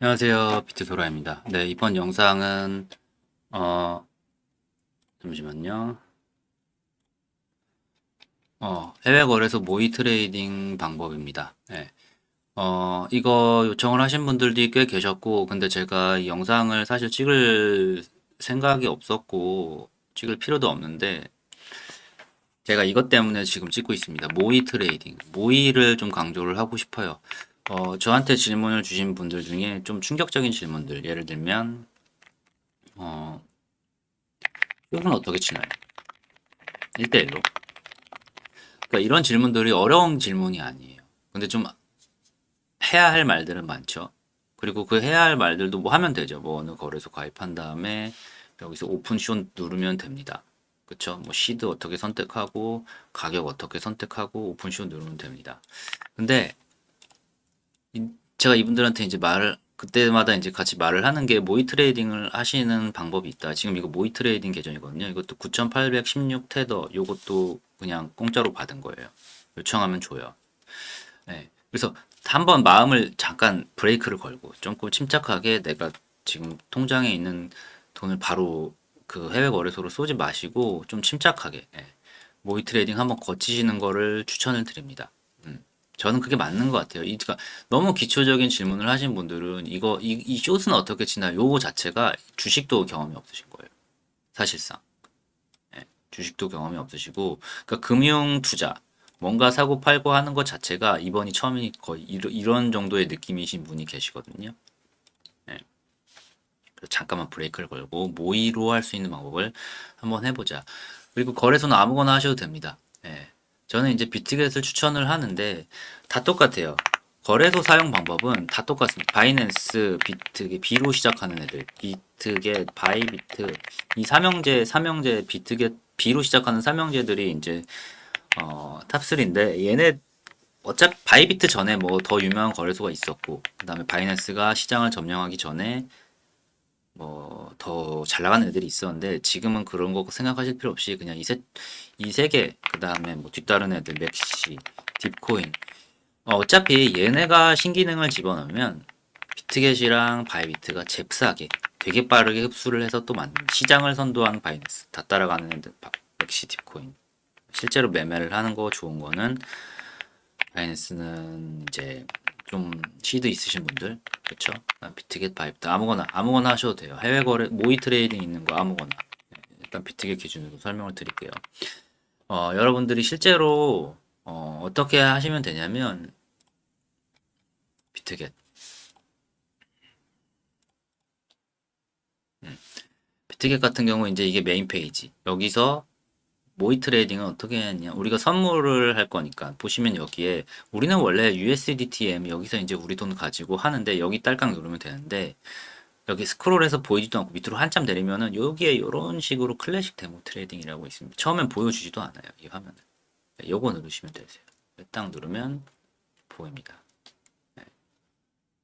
안녕하세요. 비트소라입니다. 네, 이번 영상은, 어, 잠시만요. 어, 해외 거래소 모의 트레이딩 방법입니다. 네. 어, 이거 요청을 하신 분들도 꽤 계셨고, 근데 제가 이 영상을 사실 찍을 생각이 없었고, 찍을 필요도 없는데, 제가 이것 때문에 지금 찍고 있습니다. 모의 트레이딩. 모의를 좀 강조를 하고 싶어요. 어, 저한테 질문을 주신 분들 중에 좀 충격적인 질문들. 예를 들면, 어, 이건 어떻게 치나요? 1대1로. 그러니까 이런 질문들이 어려운 질문이 아니에요. 근데 좀 해야 할 말들은 많죠. 그리고 그 해야 할 말들도 뭐 하면 되죠. 뭐 어느 거래소 가입한 다음에 여기서 오픈 쇼 누르면 됩니다. 그쵸? 뭐 시드 어떻게 선택하고 가격 어떻게 선택하고 오픈 쇼 누르면 됩니다. 근데 이- 제가 이분들한테 이제 말을 그때마다 이제 같이 말을 하는 게 모의 트레이딩을 하시는 방법이 있다. 지금 이거 모의 트레이딩 계정이거든요. 이것도 9,816 테더 요것도 그냥 공짜로 받은 거예요. 요청하면 줘요. 네. 그래서 한번 마음을 잠깐 브레이크를 걸고 조금 침착하게 내가 지금 통장에 있는 돈을 바로 그 해외 거래소로 쏘지 마시고 좀 침착하게 예. 모의 트레이딩 한번 거치시는 거를 추천을 드립니다. 음. 저는 그게 맞는 것 같아요. 이, 그러니까 너무 기초적인 질문을 하신 분들은 이거 이, 이 숏은 어떻게 치나 요거 자체가 주식도 경험이 없으신 거예요. 사실상 예. 주식도 경험이 없으시고 그러니까 금융 투자 뭔가 사고 팔고 하는 것 자체가 이번이 처음이 거의 이러, 이런 정도의 느낌이신 분이 계시거든요. 예. 그래서 잠깐만 브레이크를 걸고 모의로 할 수 있는 방법을 한번 해보자. 그리고 거래소는 아무거나 하셔도 됩니다. 예. 저는 이제 비트겟을 추천을 하는데 다 똑같아요. 거래소 사용 방법은 다 똑같습니다. 바이낸스, 비트겟, B로 시작하는 애들, 비트겟, 바이비트, 이 삼형제, 삼형제, 비트겟, B로 시작하는 삼형제들이 이제 어, 탑3인데 얘네 어차피 바이비트 전에 뭐 더 유명한 거래소가 있었고 그 다음에 바이낸스가 시장을 점령하기 전에 뭐 더 잘 나가는 애들이 있었는데 지금은 그런 거 생각하실 필요 없이 그냥 이세 이세개 그다음에 뭐 뒤따른 애들 맥시, 딥코인. 어, 어차피 얘네가 신기능을 집어넣으면 비트겟이랑 바이비트가 잽싸게 되게 빠르게 흡수를 해서 또 만든 시장을 선도하는 바이낸스 다 따라가는 애들 바- 맥시 딥코인. 실제로 매매를 하는 거 좋은 거는 바이낸스는 이제 좀 시드 있으신 분들 그렇죠? 비트겟 바이비트 아무거나 아무거나 하셔도 돼요. 해외 거래 모의 트레이딩 있는 거 아무거나 네, 일단 비트겟 기준으로 설명을 드릴게요. 어, 여러분들이 실제로 어, 어떻게 하시면 되냐면 비트겟 음, 비트겟 같은 경우 이제 이게 메인 페이지 여기서 모의 트레이딩은 어떻게 했냐? 우리가 선물을 할 거니까 보시면 여기에 우리는 원래 USDTM 여기서 이제 우리 돈 가지고 하는데 여기 딸깍 누르면 되는데 여기 스크롤해서 보이지도 않고 밑으로 한참 내리면은 여기에 이런 식으로 클래식 데모 트레이딩이라고 있습니다. 처음엔 보여주지도 않아요. 이 화면을. 네, 요거 누르시면 되세요. 딱 누르면 보입니다.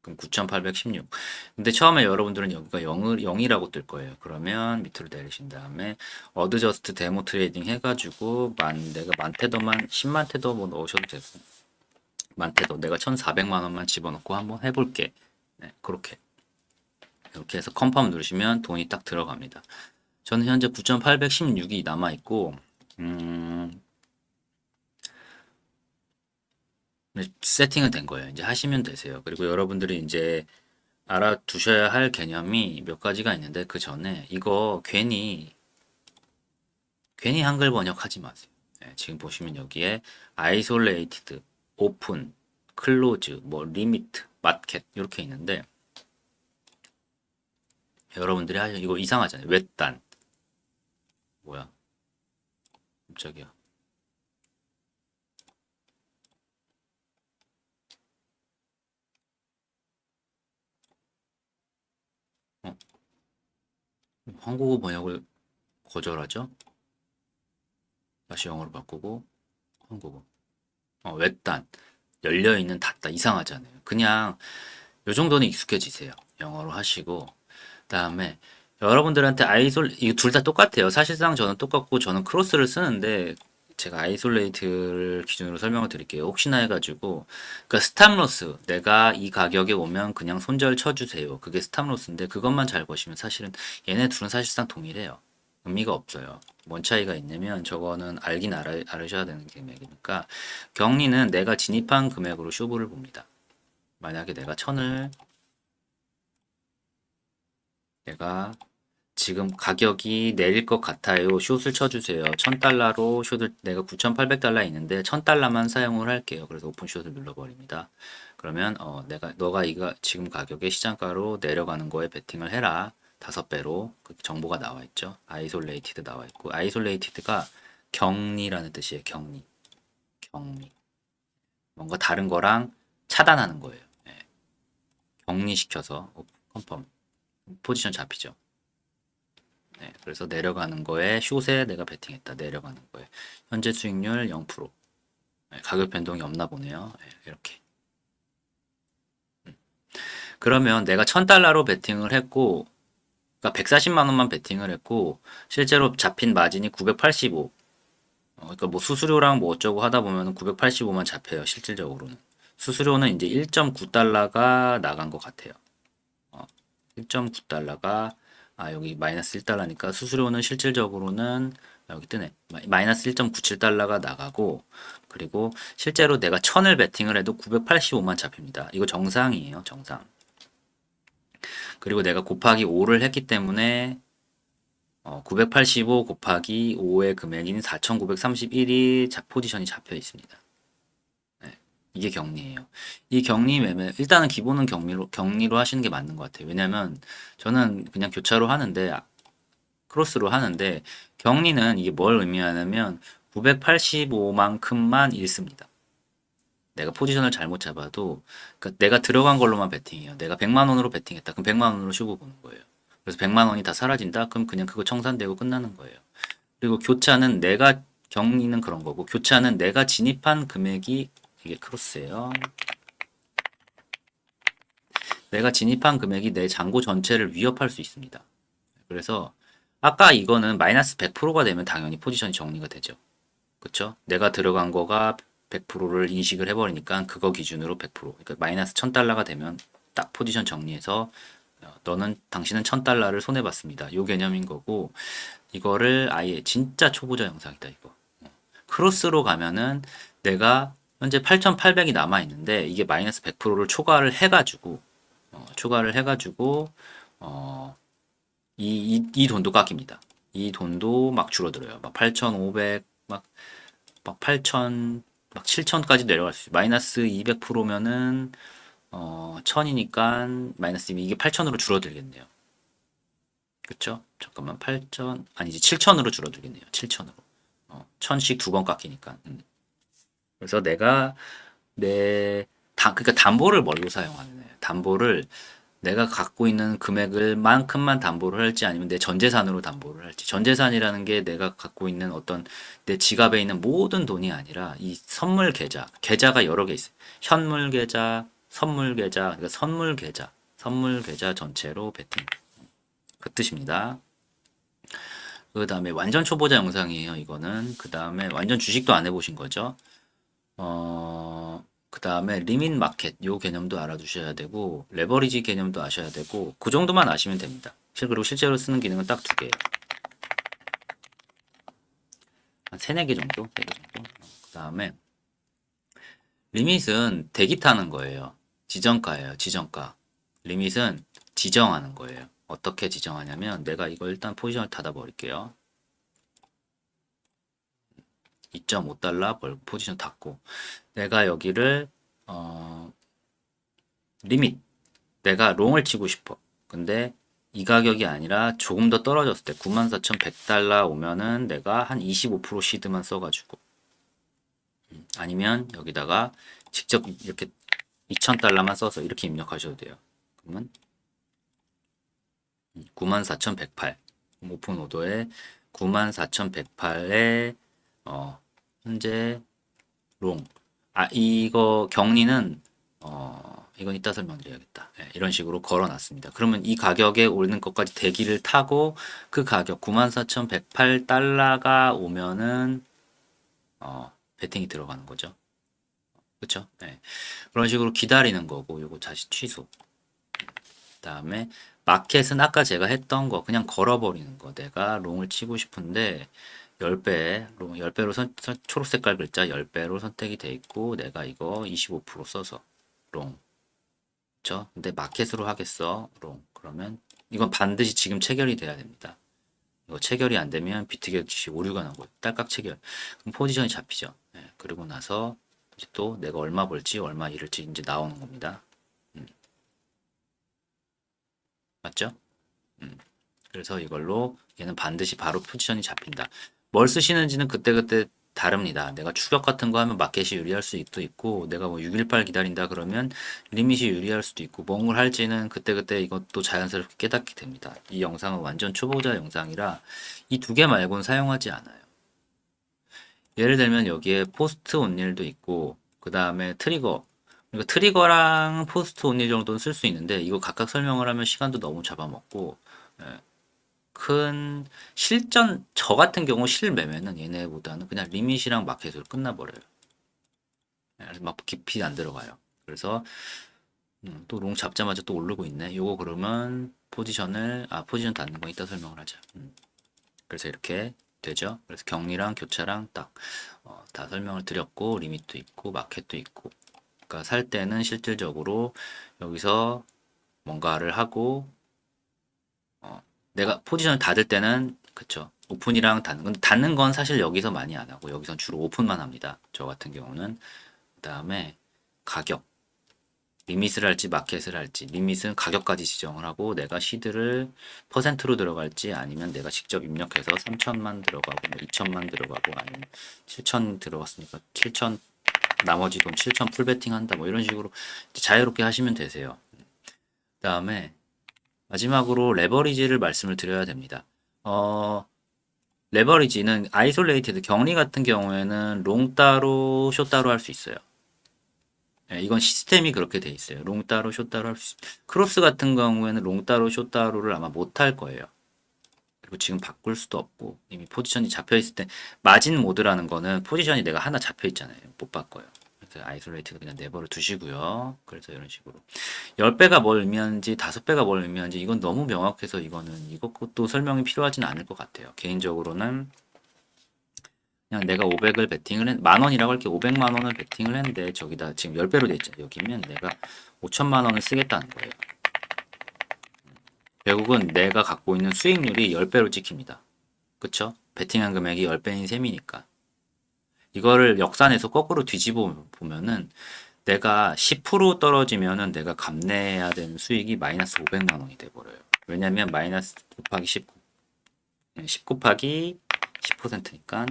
네. 그럼 9816. 근데 처음에 여러분들은 여기가 0을, 0이라고 뜰 거예요. 그러면 밑으로 내리신 다음에 어드저스트 데모 트레이딩 해가지고 만 내가 만 테더만 10만 테더 뭐 넣으셔도 되고 만 테더 내가 1,400만 원만 집어넣고 한번 해볼게. 네, 그렇게 이렇게 해서 컴펌 누르시면 돈이 딱 들어갑니다. 저는 현재 9,816이 남아 있고 음, 네, 세팅은 된 거예요. 이제 하시면 되세요. 그리고 여러분들이 이제 알아두셔야 할 개념이 몇 가지가 있는데 그 전에 이거 괜히 괜히 한글 번역하지 마세요. 네, 지금 보시면 여기에 isolated, open, close, 뭐 limit, market 이렇게 있는데 여러분들이 하시 이거 이상하잖아요. 외딴 뭐야? 깜짝이야. 한국어 번역을 거절하죠? 다시 영어로 바꾸고 한국어. 어, 외딴 열려 있는 닫다 이상하잖아요. 그냥 요 정도는 익숙해지세요. 영어로 하시고 그다음에 여러분들한테 아이솔 이거 둘다 똑같아요. 사실상 저는 똑같고 저는 크로스를 쓰는데 제가 아이솔레이트를 기준으로 설명을 드릴게요. 혹시나 해가지고 그러니까 스탑로스 내가 이 가격에 오면 그냥 손절 쳐주세요. 그게 스탑로스인데 그것만 잘 보시면 사실은 얘네 둘은 사실상 동일해요. 의미가 없어요. 뭔 차이가 있냐면 저거는 알긴 알아, 알으셔야 되는 금액이니까 격리는 내가 진입한 금액으로 쇼부를 봅니다. 만약에 내가 천을 내가 지금 가격이 내릴 것 같아요. 숏을 쳐주세요. 1000달러로 숏을 내가 9,800달러 있는데 1000달러만 사용을 할게요. 그래서 오픈 숏을 눌러버립니다. 그러면 어, 내가 너가 이거 지금 가격에 시장가로 내려가는 거에 베팅을 해라. 다섯 배로 그 정보가 나와 있죠. 아이솔레이티드 나와 있고 아이솔레이티드가 격리라는 뜻이에요. 격리. 격리. 뭔가 다른 거랑 차단하는 거예요. 예. 격리시켜서 컨펌 포지션 잡히죠. 네, 그래서 내려가는 거에 숏에 내가 베팅했다. 내려가는 거에 현재 수익률 0%. 네, 가격 변동이 없나 보네요. 네, 이렇게. 음. 그러면 내가 1000달러로 베팅을 했고 그러니까 140만 원만 베팅을 했고 실제로 잡힌 마진이 985. 어, 그러니까 뭐 수수료랑 뭐 어쩌고 하다 보면 985만 잡혀요. 실질적으로는. 수수료는 이제 1.9달러가 나간 것 같아요. 어, 1.9달러가 아 여기 마이너스 1달러니까 수수료는 실질적으로는 여기 뜨네. 마이너스 1.97달러가 나가고 그리고 실제로 내가 1000을 베팅을 해도 985만 잡힙니다. 이거 정상이에요 정상. 그리고 내가 곱하기 5를 했기 때문에 어, 985 곱하기 5의 금액인 4931이 자, 포지션이 잡혀 있습니다 이게 격리예요. 이 격리 매매 일단은 기본은 격리로 격리로 하시는 게 맞는 것 같아요. 왜냐면 저는 그냥 교차로 하는데 아, 크로스로 하는데 격리는 이게 뭘 의미하냐면 985만큼만 읽습니다. 내가 포지션을 잘못 잡아도 그러니까 내가 들어간 걸로만 베팅해요. 내가 100만 원으로 베팅했다. 그럼 100만 원으로 쉬고 보는 거예요. 그래서 100만 원이 다 사라진다. 그럼 그냥 그거 청산되고 끝나는 거예요. 그리고 교차는 내가 격리는 그런 거고 교차는 내가 진입한 금액이 이게 크로스예요. 내가 진입한 금액이 내 잔고 전체를 위협할 수 있습니다. 그래서 아까 이거는 마이너스 100%가 되면 당연히 포지션이 정리가 되죠. 그쵸? 내가 들어간 거가 100%를 인식을 해버리니까 그거 기준으로 100% 그러니까 마이너스 1000달러가 되면 딱 포지션 정리해서 어, 너는 당신은 1000달러를 손해봤습니다. 요 개념인 거고 이거를 아예 진짜 초보자 영상이다 이거. 어, 크로스로 가면은 내가 현재 8,800이 남아 있는데 이게 마이너스 100%를 초과를 해가지고 어, 초과를 해가지고 어, 이, 이, 이 돈도 깎입니다. 이 돈도 막 줄어들어요. 막 8,500, 막, 막 8,000, 막 7,000까지 내려갈 수 있어요. 마이너스 200%면은 어, 1000이니까 마이너스 이게 8,000으로 줄어들겠네요. 그쵸? 잠깐만 8,000 아니지 7,000으로 줄어들겠네요. 7,000으로. 어, 1000씩 두 번 깎이니까. 음. 그래서 내가 내 다, 그러니까 담보를 뭘로 사용하느냐. 담보를 내가 갖고 있는 금액을 만큼만 담보를 할지 아니면 내 전재산으로 담보를 할지. 전재산이라는 게 내가 갖고 있는 어떤 내 지갑에 있는 모든 돈이 아니라 이 선물 계좌. 계좌가 여러 개 있어요. 현물 계좌, 선물 계좌, 그러니까 선물 계좌. 선물 계좌 전체로 베팅. 그 뜻입니다. 그 다음에 완전 초보자 영상이에요. 이거는. 그 다음에 완전 주식도 안 해보신 거죠. 어, 그 다음에 리밋 마켓 요 개념도 알아두셔야 되고 레버리지 개념도 아셔야 되고 그 정도만 아시면 됩니다. 그리고 실제로 쓰는 기능은 딱 두 개예요. 한 세네 개 정도? 세개 정도? 그 다음에 리밋은 대기 타는 거예요. 지정가예요. 지정가. 리밋은 지정하는 거예요. 어떻게 지정하냐면 내가 이거 일단 포지션을 닫아 버릴게요. 2.5달러 벌 포지션 닫고 내가 여기를 어, 리밋 내가 롱을 치고 싶어. 근데 이 가격이 아니라 조금 더 떨어졌을 때 94,100달러 오면은 내가 한 25% 시드만 써가지고. 음, 아니면 여기다가 직접 이렇게 2,000달러만 써서 이렇게 입력하셔도 돼요. 그러면 94,108 음, 오픈 오더에 94,108에 어, 현재 롱. 아, 이거 격리는 어, 이건 이따 설명드려야겠다. 네, 이런 식으로 걸어놨습니다. 그러면 이 가격에 오르는 것까지 대기를 타고 그 가격 94,108달러가 오면은 어, 베팅이 들어가는 거죠. 그쵸? 네. 그런 식으로 기다리는 거고, 요거 다시 취소. 다음에 마켓은 아까 제가 했던 거 그냥 걸어버리는 거. 내가 롱을 치고 싶은데 10배, 롱 10배로 선, 선- 초록색깔 글자 10배로 선택이 돼 있고 내가 이거 25% 써서 롱. 그쵸? 근데 마켓으로 하겠어. 롱. 그러면 이건 반드시 지금 체결이 돼야 됩니다. 이거 체결이 안 되면 비트겟이 오류가 나고요. 딸깍 체결. 그럼 포지션이 잡히죠. 예, 그리고 나서 이제 또 내가 얼마 벌지, 얼마 잃을지 이제 나오는 겁니다. 음. 맞죠? 음. 그래서 이걸로 얘는 반드시 바로 포지션이 잡힌다. 뭘 쓰시는지는 그때그때 다릅니다. 내가 추격 같은 거 하면 마켓이 유리할 수도 있고, 내가 뭐 618 기다린다 그러면 리밋이 유리할 수도 있고, 뭔걸 할지는 그때그때 이것도 자연스럽게 깨닫게 됩니다. 이 영상은 완전 초보자 영상이라 이 두 개 말고는 사용하지 않아요. 예를 들면 여기에 포스트 온일도 있고, 그 다음에 트리거. 그러니까 트리거랑 포스트 온일 정도는 쓸 수 있는데, 이거 각각 설명을 하면 시간도 너무 잡아먹고, 예, 큰 실전, 저 같은 경우 실매매는 얘네보다는 그냥 리밋이랑 마켓으로 끝나버려요. 예, 그래서 막 깊이 안 들어가요. 그래서 음, 또롱 잡자마자 또 오르고 있네. 요거 그러면 포지션을 아 포지션 닫는 거 이따 설명을 하자. 음. 그래서 이렇게 되죠. 그래서 격리랑 교차랑 딱다 설명을 드렸고 리밋도 있고 마켓도 있고. 그러니까 살 때는 실질적으로 여기서 뭔가를 하고 어, 내가 포지션을 닫을 때는 그쵸 오픈이랑 닫는 건 닫는 건 사실 여기서 많이 안 하고 여기선 주로 오픈만 합니다. 저 같은 경우는 그 다음에 가격 리밋을 할지 마켓을 할지 리밋은 가격까지 지정을 하고 내가 시드를 퍼센트로 들어갈지 아니면 내가 직접 입력해서 3천만 들어가고 뭐 2천만 들어가고 아니면 7천 들어갔으니까 7천 나머지 돈 7천 풀베팅 한다 뭐 이런 식으로 자유롭게 하시면 되세요. 그 다음에 마지막으로 레버리지를 말씀을 드려야 됩니다. 어, 레버리지는 아이솔레이티드 격리 같은 경우에는 롱 따로 숏 따로 할 수 있어요. 예, 이건 시스템이 그렇게 돼 있어요. 롱 따로 숏 따로 할 수. 크로스 같은 경우에는 롱 따로 숏 따로를 아마 못 할 거예요. 그리고 지금 바꿀 수도 없고 이미 포지션이 잡혀 있을 때 마진 모드라는 거는 포지션이 내가 하나 잡혀 있잖아요. 못 바꿔요. 그래서 아이솔레이트도 그냥 네버를 두시고요. 그래서 이런 식으로 10배가 뭘 의미하는지 5배가 뭘 의미하는지 이건 너무 명확해서 이거는 이것도 설명이 필요하지는 않을 것 같아요. 개인적으로는 그냥 내가 500을 베팅을 했, 만 원이라고 할게 500만 원을 베팅을 했는데 저기다 지금 10배로 돼 있잖아요. 여기면 내가 5천만 원을 쓰겠다는 거예요. 결국은 내가 갖고 있는 수익률이 10배로 찍힙니다. 그쵸? 베팅한 금액이 10배인 셈이니까. 이거를 역산해서 거꾸로 뒤집어 보면은 내가 10% 떨어지면은 내가 감내해야 되는 수익이 마이너스 500만 원이 돼 버려요. 왜냐면 마이너스 곱하기 10, 10 곱하기 10%니까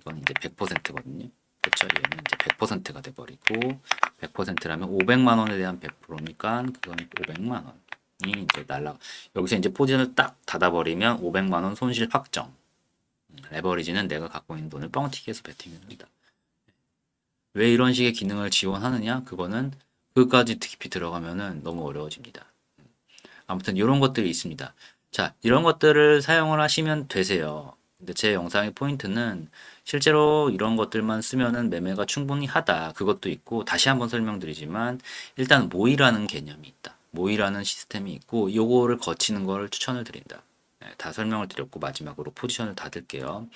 이건 이제 100%거든요. 그렇죠? 얘는 이제 100%가 돼 버리고 100%라면 500만 원에 대한 100%니까 그건 500만 원이 이제 날라 여기서 이제 포지션을 딱 닫아 버리면 500만 원 손실 확정. 레버리지는 내가 갖고 있는 돈을 뻥튀기 해서 베팅을 합니다. 왜 이런 식의 기능을 지원하느냐? 그거는 그까지 깊이 들어가면은 너무 어려워집니다. 아무튼 이런 것들이 있습니다. 자, 이런 것들을 사용을 하시면 되세요. 근데 제 영상의 포인트는 실제로 이런 것들만 쓰면은 매매가 충분히 하다. 그것도 있고, 다시 한번 설명드리지만, 일단 모이라는 개념이 있다. 모이라는 시스템이 있고, 요거를 거치는 거를 추천을 드린다. 네, 다 설명을 드렸고, 마지막으로 포지션을 닫을게요.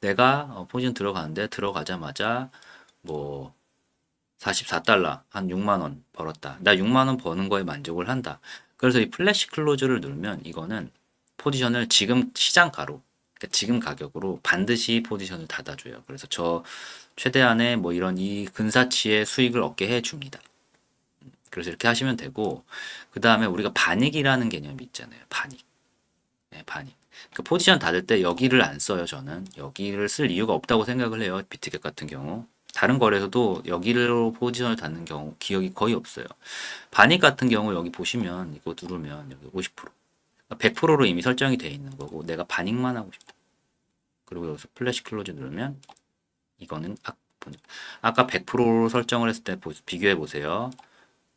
내가 어, 포지션 들어가는데, 들어가자마자, 뭐, 44달러, 한 6만 원 벌었다. 나 6만 원 버는 거에 만족을 한다. 그래서 이 플래시 클로즈를 누르면 이거는 포지션을 지금 시장가로, 그러니까 지금 가격으로 반드시 포지션을 닫아줘요. 그래서 저 최대한의 뭐 이런 이 근사치의 수익을 얻게 해줍니다. 그래서 이렇게 하시면 되고, 그 다음에 우리가 반익이라는 개념이 있잖아요. 반익. 네, 반익. 그 포지션 닫을 때 여기를 안 써요, 저는. 여기를 쓸 이유가 없다고 생각을 해요. 비트겟 같은 경우. 다른 거래소도 여기로 포지션을 닫는 경우 기억이 거의 없어요. 반익 같은 경우 여기 보시면 이거 누르면 여기 50% 100%로 이미 설정이 되어 있는 거고 내가 반익만 하고 싶다. 그리고 여기서 플래시 클로즈 누르면 이거는 아, 아까 100%로 설정을 했을 때 비교해 보세요.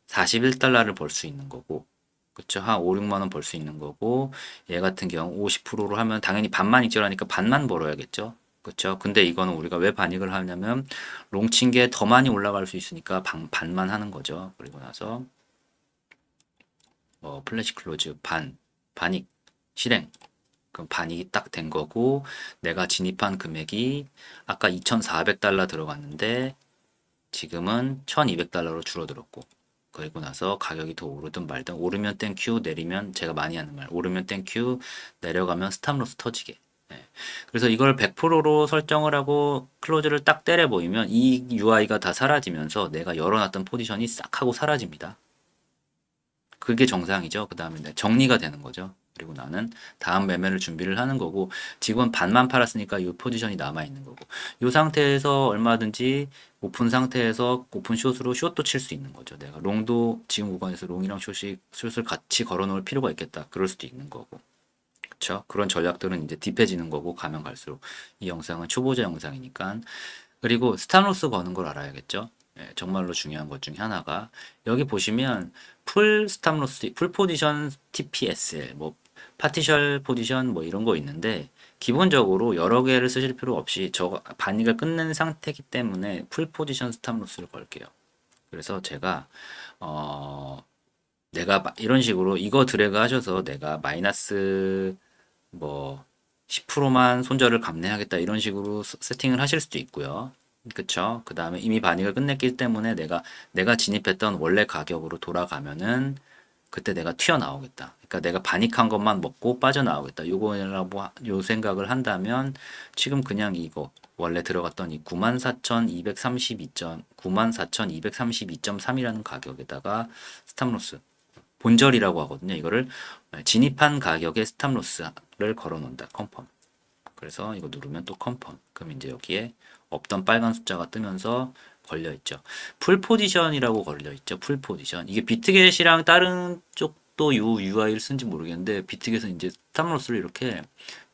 41달러를 벌 수 있는 거고 그쵸 한 5, 6만 원 벌 수 있는 거고 얘 같은 경우 50%로 하면 당연히 반만 익절하니까 반만 벌어야겠죠. 그렇죠? 근데 이거는 우리가 왜 반익을 하냐면 롱친 게 더 많이 올라갈 수 있으니까 반, 반만 하는 거죠. 그리고 나서 뭐 플래시 클로즈 반 반익 실행 그럼 반익이 딱 된 거고 내가 진입한 금액이 아까 2,400달러 들어갔는데 지금은 1,200달러로 줄어들었고 그리고 나서 가격이 더 오르든 말든 오르면 땡큐 내리면 제가 많이 하는 말 오르면 땡큐 내려가면 스탑로스 터지게 예. 그래서 이걸 100%로 설정을 하고 클로즈를 딱 때려 보이면 이 UI가 다 사라지면서 내가 열어놨던 포지션이 싹 하고 사라집니다. 그게 정상이죠. 그 다음에 정리가 되는 거죠. 그리고 나는 다음 매매를 준비를 하는 거고 지금 반만 팔았으니까 이 포지션이 남아 있는 거고 이 상태에서 얼마든지 오픈 상태에서 오픈 숏으로 숏도 칠 수 있는 거죠. 내가 롱도 지금 구간에서 롱이랑 숏이 숏을 같이 걸어 놓을 필요가 있겠다. 그럴 수도 있는 거고. 그렇죠? 그런 전략들은 이제 딥해지는 거고 가면 갈수록 이 영상은 초보자 영상이니까 그리고 스타로스 거는 걸 알아야겠죠. 예, 정말로 중요한 것 중에 하나가 여기 보시면 풀 스탑로스, 풀 포지션 TPSL, 뭐 파티셜 포지션 뭐 이런 거 있는데 기본적으로 여러 개를 쓰실 필요 없이 저 반익을 끝낸 상태이기 때문에 풀 포지션 스탑로스를 걸게요. 그래서 제가 어 내가 마- 이런 식으로 이거 드래그 하셔서 내가 마이너스 뭐 10%만 손절을 감내하겠다 이런 식으로 스- 세팅을 하실 수도 있고요. 그쵸? 그 다음에 이미 반익을 끝냈기 때문에 내가 내가 진입했던 원래 가격으로 돌아가면은 그때 내가 튀어나오겠다. 그러니까 내가 반익한 것만 먹고 빠져나오겠다. 요거라고 하- 요 생각을 한다면 지금 그냥 이거 원래 들어갔던 이 94,232점 94,232.3이라는 가격에다가 스탑로스 본절이라고 하거든요. 이거를 진입한 가격에 스탑로스를 걸어 놓는다. 컨펌. 그래서 이거 누르면 또 컨펌. 그럼 이제 여기에 없던 빨간 숫자가 뜨면서 걸려 있죠. 풀 포지션이라고 걸려 있죠. 풀 포지션. 이게 비트겟이랑 다른 쪽도 요 UI를 쓴지 모르겠는데 비트겟은 이제 스탑로스를 이렇게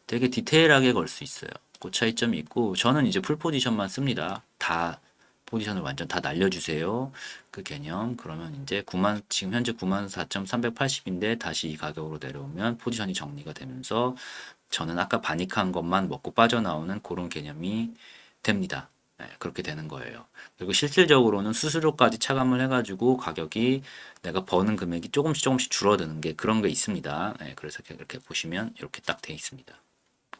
되게 디테일하게 걸 수 있어요. 그 차이점이 있고 저는 이제 풀 포지션만 씁니다. 다 포지션을 완전 다 날려주세요. 그 개념. 그러면 이제 9만 지금 현재 94,380인데 다시 이 가격으로 내려오면 포지션이 정리가 되면서 저는 아까 반익한 것만 먹고 빠져나오는 그런 개념이 됩니다. 네, 그렇게 되는 거예요. 그리고 실질적으로는 수수료까지 차감을 해가지고 가격이 내가 버는 금액이 조금씩 조금씩 줄어드는 게 그런 게 있습니다. 네, 그래서 이렇게 보시면 이렇게 딱 돼 있습니다.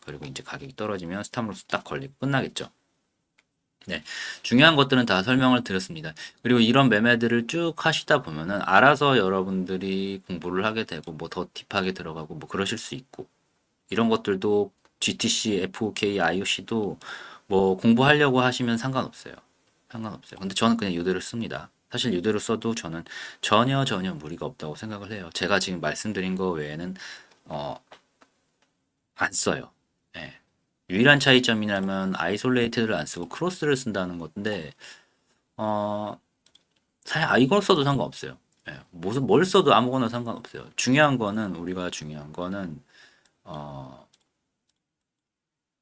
그리고 이제 가격이 떨어지면 스탑로스 딱 걸리고 끝나겠죠. 네, 중요한 것들은 다 설명을 드렸습니다. 그리고 이런 매매들을 쭉 하시다 보면은 알아서 여러분들이 공부를 하게 되고 뭐 더 딥하게 들어가고 뭐 그러실 수 있고 이런 것들도 GTC, FOK, IOC도 뭐 공부하려고 하시면 상관없어요. 상관없어요. 근데 저는 그냥 이대로 씁니다. 사실 이대로 써도 저는 전혀 전혀 무리가 없다고 생각을 해요. 제가 지금 말씀드린 거 외에는 어, 안 써요. 예. 유일한 차이점이라면 아이솔레이트를 안 쓰고 크로스를 쓴다는 건데 어, 사실 아, 이걸 써도 상관없어요. 예. 무슨 뭘 써도 아무거나 상관없어요. 중요한 거는 우리가 중요한 거는 어,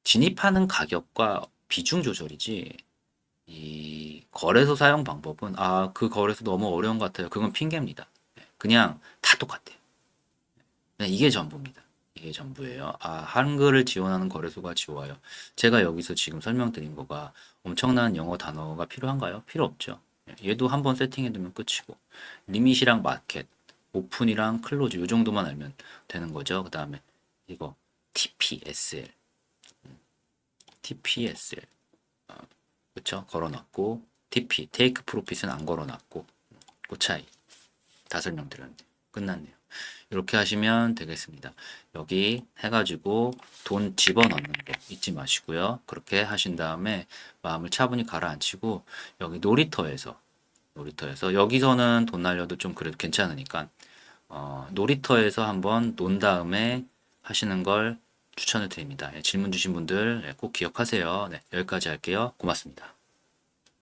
진입하는 가격과 비중 조절이지 이 거래소 사용 방법은 아 그 거래소 너무 어려운 것 같아요. 그건 핑계입니다. 예, 그냥 다 똑같아요. 그냥 이게 전부입니다. 이게 전부예요. 아 한글을 지원하는 거래소가 좋아요. 제가 여기서 지금 설명드린 거가 엄청난 영어 단어가 필요한가요? 필요 없죠. 예, 얘도 한번 세팅해 두면 끝이고 리밋이랑 마켓, 오픈이랑 클로즈 요 정도만 알면 되는 거죠. 그 다음에 이거 TPSL TPSL 어, 그쵸? 걸어놨고 TP 테이크 프로핏은 안 걸어놨고 그 차이. 다 설명드렸는데 끝났네요. 이렇게 하시면 되겠습니다. 여기 해가지고 돈 집어넣는 거 잊지 마시고요. 그렇게 하신 다음에 마음을 차분히 가라앉히고 여기 놀이터에서 놀이터에서 여기서는 돈 날려도 좀 그래도 괜찮으니까 어, 놀이터에서 한번 논 다음에 하시는 걸 추천을 드립니다. 예, 질문 주신 분들 예, 꼭 기억하세요. 네, 여기까지 할게요. 고맙습니다.